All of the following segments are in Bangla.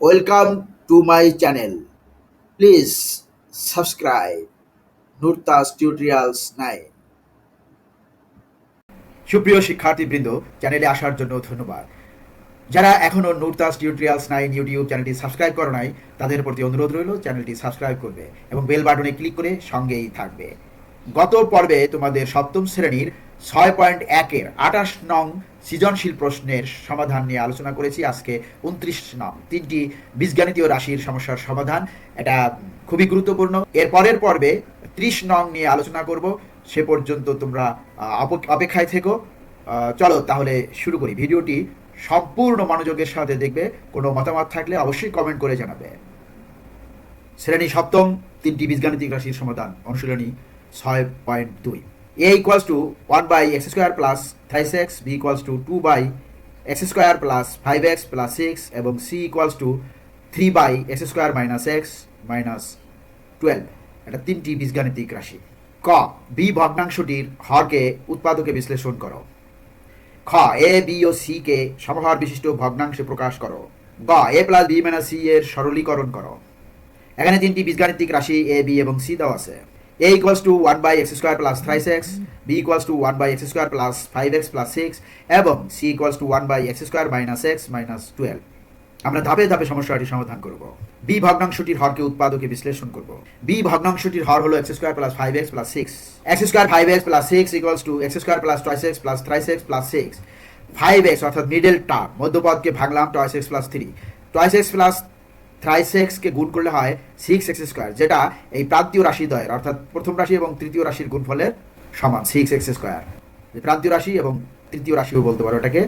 Welcome to my channel please subscribe Nurtas tutorials 9. সুপ্রিয় শিক্ষার্থীবৃন্দ চ্যানেলে আসার জন্য ধন্যবাদ। যারা এখনও নুরতাস টিউটোরিয়ালস নাইন ইউটিউব চ্যানেলটি সাবস্ক্রাইব করো নাই, তাদের প্রতি অনুরোধ রইল চ্যানেলটি সাবস্ক্রাইব করবে এবং বেল বাটনে ক্লিক করে সঙ্গেই থাকবে। গত পর্বে তোমাদের সপ্তম শ্রেণির ছয় পয়েন্ট একের আঠাশ নং সৃজনশীল প্রশ্নের সমাধান নিয়ে আলোচনা করেছি। আজকে উনত্রিশ নং, তিনটি বীজগাণিতীয় রাশির সমস্যার সমাধান। এটা খুবই গুরুত্বপূর্ণ। এর পরের পর্বে ত্রিশ নং নিয়ে আলোচনা করব। সে পর্যন্ত তোমরা অপেক্ষায় থেকো। চলো তাহলে শুরু করি। ভিডিওটি সম্পূর্ণ মনোযোগের সাথে দেখবে। কোনো মতামত থাকলে অবশ্যই কমেন্ট করে জানাবে। শ্রেণি সপ্তম, তিনটি বীজগাণিতিক রাশির সমাধান অনুশীলনী ছয় পয়েন্ট দুই। A equals to one by x square plus thrice x B equals to two by x square plus five x plus six এবং C equals to three by x square minus x minus twelve এটা তিনটি বীজগাণিতিক রাশি। ক বি ভগ্নাংশটির হরকে উৎপাদকে বিশ্লেষণ করো। খ এ বি ও সি কে সমহার বিশিষ্ট ভগ্নাংশে প্রকাশ করো। গ A plus B minus C এর সরলীকরণ করো। এখানে তিনটি বীজগাণিতিক রাশি এ বি এবং সি দেওয়া আছে। Two one by x square plus thrice x B equals to one by x square plus five x plus six এবং C equals to one by x square minus x minus twelve আমরা ধাপে ধাপে সমস্যাটি সমাধান করব। বি ভগ্নাংশটির হরকে উৎপাদকে বিশ্লেষণ করব। বি ভগ্নাংশটির হর হলো x square plus five x plus six x square five x plus six equals to x square plus twice x plus thrice x plus six five x অর্থাৎ মিডল টার্ম মধ্যপদকে ভাগলাম twice x plus three twice thrice এক্সকে গুণ করলে হয় সিক্স এক্স স্কোয়ার যেটা এই প্রান্তীয় রাশি দ্বয়ের, অর্থাৎ প্রথম রাশি এবং তৃতীয় রাশির গুণফলের সমান সিক্স এক্স স্কোয়ার প্রান্তীয় রাশি এবং তৃতীয় রাশিও বলতে পারো এটাকে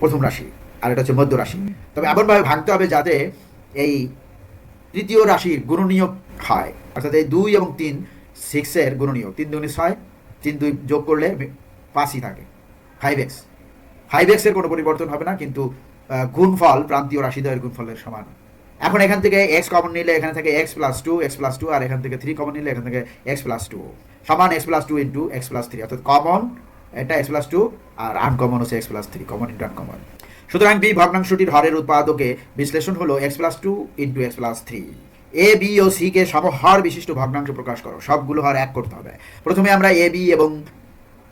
প্রথম রাশি, আর এটা হচ্ছে মধ্য রাশি। তবে এমনভাবে ভাঙতে হবে যাতে এই তৃতীয় রাশির গুণনীয়ক হয়, অর্থাৎ এই দুই এবং তিন সিক্সের গুণনীয়ক, তিন দুগুণে ছয় তিন দুই যোগ করলে পাঁচই থাকে ফাইভ এক্স ফাইভ এক্সের কোনো পরিবর্তন হবে না, কিন্তু গুণফল প্রান্তীয় রাশিদ্বয়ের গুণফলের সমান। এখন এখান থেকে এক্স কমন নিলে এখানে থেকে x plus two x plus two আর এখান থেকে থ্রি কমন নিলে এখান থেকে এক্স প্লাস টু সমান x plus two into x plus three অর্থাৎ কমন এটা এক্স প্লাস টু আর আনকমন হচ্ছে x plus three common into uncommon সুতরাং বি ভগ্নাংশটির হরের উৎপাদকে বিশ্লেষণ হলো x plus two into x plus three A B O C কে সমহর বিশিষ্ট ভগ্নাংশ প্রকাশ করো সবগুলো হর এক করতে হবে প্রথমে আমরা এ বি এবং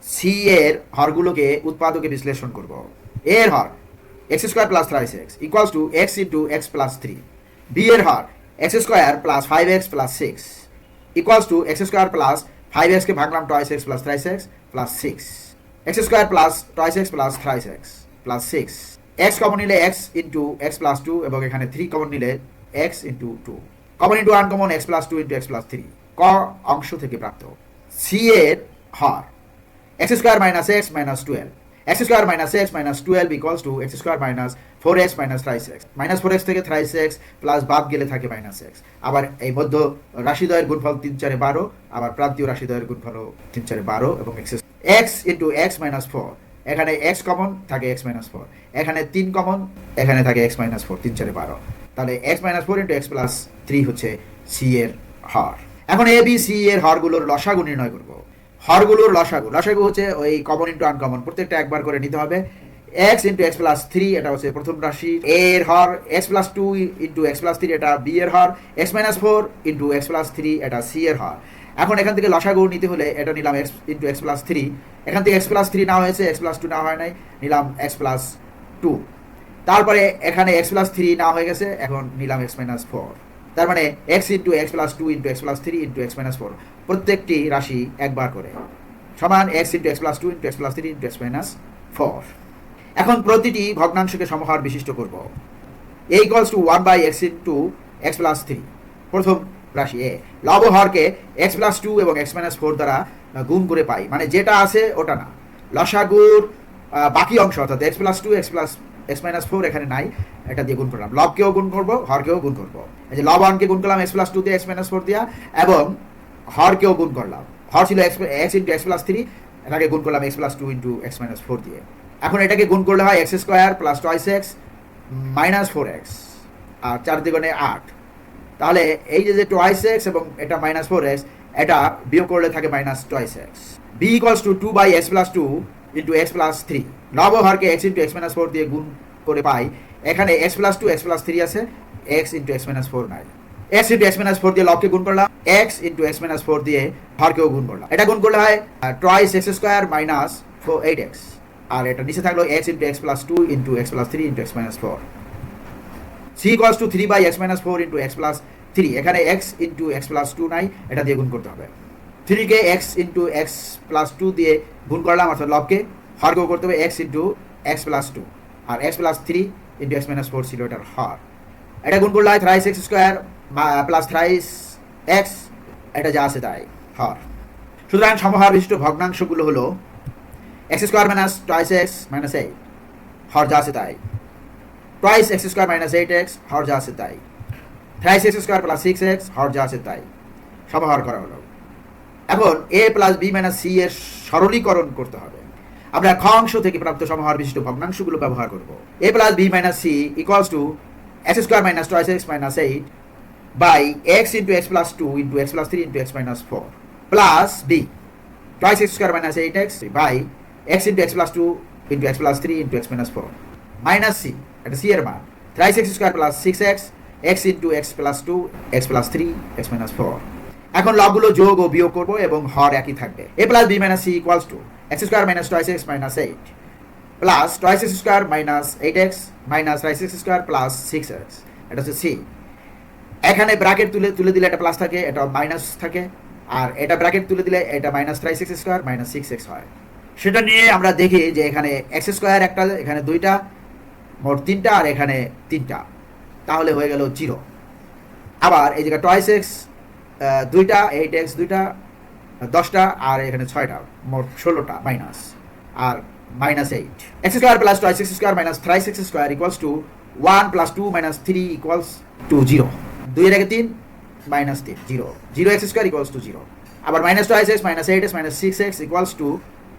সি এর হরগুলোকে উৎপাদকে বিশ্লেষণ করব এর হর x square plus thrice x equals to x into x plus three B এর হর x square plus five x plus six equals to x square plus five এক্সকে ভাগলাম twice x plus thrice x plus six x square plus twice x plus thrice x plus six x common নিলে x into x plus two এবং এখানে থ্রি কমন নিলে x into two common into uncommon x plus two into x plus three ক অংশ থেকে প্রাপ্ত। সি এর হর, x square minus x minus 12 x square minus x minus 12 equals to x square minus 4x minus thrice x. Minus 4x থেকে thrice x প্লাস বাদ গেলে থাকে minus x. আবার এই মধ্য রাশিদ্বয়ের গুণফল তিন চারে বারো, আবার প্রান্তীয় রাশিদ্বয়ের গুণফল তিন চারে বারো এবং x x into x minus four এখানে x কমন থাকে x মাইনাস ফোর এখানে তিন কমন এখানে থাকে x মাইনাস ফোর তিন চারে বারো। তাহলে x minus four into x plus three হচ্ছে সি এর হর। এখন এ বি সি এর হরগুলোর লসাগু নির্ণয় করব। হরগুলোর লসাগু। লসাগু হচ্ছে ওই কমন ইন্টু আনকমন প্রত্যেকটা একবার করে নিতে হবে। X into x plus three এটা হচ্ছে প্রথম রাশি। এ এর হর x plus two into x plus three এটা বি এর হর। X minus four into x plus three এটা সি এর হর। এখন এখান থেকে লসাগু নিতে হলে এটা নিলাম x into x plus three এখান থেকে এক্স প্লাস থ্রি না হয়েছে এক্স প্লাস টু না হয় নাই, নিলাম এক্স প্লাস টু তারপরে এখানে এক্স প্লাস থ্রি না হয়ে গেছে, এখন নিলাম এক্স মাইনাস ফোর তার মানে x into x plus two into x plus three into x minus four প্রত্যেকটি রাশি একবার করে। সমান x into x plus two into x plus three into x minus four এখন প্রতিটি ভগ্নাংশকে সমহার বিশিষ্ট করব। A equals to one by x into x plus three প্রথম রাশি এ লব হরকে এক্স প্লাস টু এবং এক্স মাইনাস ফোর দ্বারা গুণ করে পাই। মানে যেটা আছে ওটা না। লসাগুর বাকি অংশ অর্থাৎ x plus two x plus x minus four এখানে নাই। এটা দিয়ে গুণ করলাম। লবকেও গুণ করব হরকেও গুণ করব। এই যে লব ওয়ানকে গুণ করলাম এক্স প্লাস টু দিয়ে এক্স মাইনাস ফোর দিয়া, এবং হরকেও গুণ করলাম। হর ছিল x x into x plus three এটাকে গুণ করলাম x plus two into x minus four দিয়ে। এখন এটাকে গুণ করলে হয় x square plus twice x minus four x আর চার দিগণে আট। তাহলে এই যে যে টোয়াইস এক্স এবং এটা মাইনাস ফোর এক্স এটা বিয়োগ করলে থাকে minus twice x B equals to two by x plus two into x plus three লবহারকে x into x minus four দিয়ে গুণ করে পাই এখানে x plus two x plus three আছে x into x minus four নাই x into x minus four দিয়ে লবকে গুণ করলাম x into x minus four দিয়ে হরকেও গুণ করলাম এটা গুণ করলে হয় twice x square minus four eight x আর এটা নিচে থাকল x into x plus two into x plus three into x minus four C equals to three by x minus four into x plus three এখানে x into x plus two নাই এটা দিয়ে গুণ করতে হবে থ্রিকে x into x plus two দিয়ে গুণ করলাম অর্থাৎ লবকে হরকেও করতে হবে x into x plus two আর x plus three into x minus four ছিল এটার হর। এটা গুণ করলে thrice x square plus thrice x এটা যা আছে তাই, হর। সুতরাং সমহার বিশিষ্ট ভগ্নাংশগুলো হলো x square minus twice x minus eight হর যা আছে তাই। Twice x square minus eight x হর যা আছে তাই। Thrice x square plus six x হর যা আছে তাই। সমাহার করা হলো। এখন A plus B minus C এর সরলীকরণ করতে হবে। আমরা খ অংশ থেকে প্রাপ্ত সমাহার বিশিষ্ট ভগ্নাংশগুলো ব্যবহার করব। A plus B minus C equals to x square minus twice x minus eight by x into x plus two into x plus three into x minus four plus B twice x square minus eight x by x into x plus two into x plus three into x minus four minus C এটা সি এর মান thrice x square plus six x x into x plus two x plus three x minus four এখন লবগুলো যোগ ও বিয়োগ করব এবং হর একই থাকবে। A plus B minus C equals to x square minus twice x minus eight plus twice x square minus eight x minus thrice x square plus six x এটা হচ্ছে সি এখানে ব্র্যাকেট তুলে তুলে দিলে এটা প্লাস থাকে এটা মাইনাস থাকে। আর এটা ব্র্যাকেট তুলে দিলে এটা minus thrice x square minus six x হয়। সেটা নিয়ে আমরা দেখি যে এখানে এক্স স্কোয়ার একটা, এখানে দুইটা, মোট তিনটা, আর এখানে তিনটা। তাহলে হয়ে গেল জিরো আবার এই জায়গায় টয়েস এক্স দুইটা এইট এক্স দুইটা, দশটা, আর এখানে ছয়টা, মোট ষোলোটা minus R minus eight x square plus twice x square minus thrice x square equals to one plus two minus three equals to zero দুই আগে তিন মাইনাস তিন zero zero x square equals to zero আবার minus twice x minus eight x minus six x equals to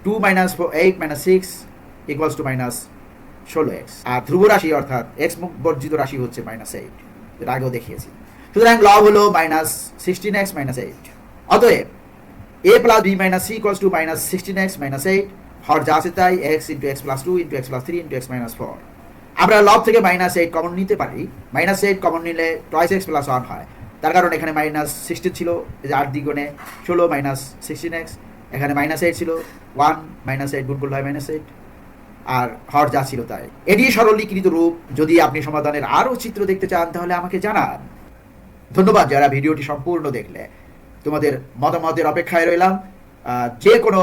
two minus four eight minus six equals to minus ষোলো এক্স আর ধ্রুব রাশি অর্থাৎ এক্স বর্জিত রাশি হচ্ছে মাইনাস এইট যেটা আগেও দেখিয়েছি। সুতরাং লব হলো minus sixteen x minus eight অতএব A plus B minus C equals to minus sixteen x minus eight হর যা আছে তাই x into x plus two into x plus three into x minus four আমরা লব থেকে মাইনাস এইট কমন নিতে পারি। মাইনাস এইট কমন নিলে টয়েস এক্স প্লাস ওয়ান হয়। তার কারণ এখানে মাইনাস সিক্সটিন ছিল আট দ্বিগুণে ষোলো মাইনাস সিক্সটিন এক্স এখানে মাইনাস এইট ছিল ওয়ান মাইনাস এইট গুণ করলে হয় মাইনাস এইট আর হর যা ছিল তাই। এটি সরলীকৃত রূপ। যদি আপনি সমাধানের আরও চিত্র দেখতে চান, তাহলে আমাকে জানান। ধন্যবাদ যারা ভিডিওটি সম্পূর্ণ দেখলে। তোমাদের মতামতের অপেক্ষায় রইলাম। যে কোনো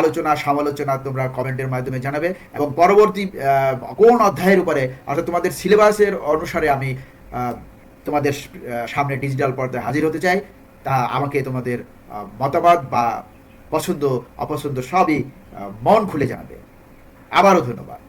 আলোচনা, সমালোচনা তোমরা কমেন্টের মাধ্যমে জানাবে এবং পরবর্তী কোন অধ্যায়ের উপরে, অর্থাৎ তোমাদের সিলেবাসের অনুসারে আমি তোমাদের সামনে ডিজিটাল পর্দায় হাজির হতে চাই। তা আমাকে তোমাদের মতামত বা পছন্দ, অপছন্দ সবই মন খুলে জানাবে। আবারও ধন্যবাদ।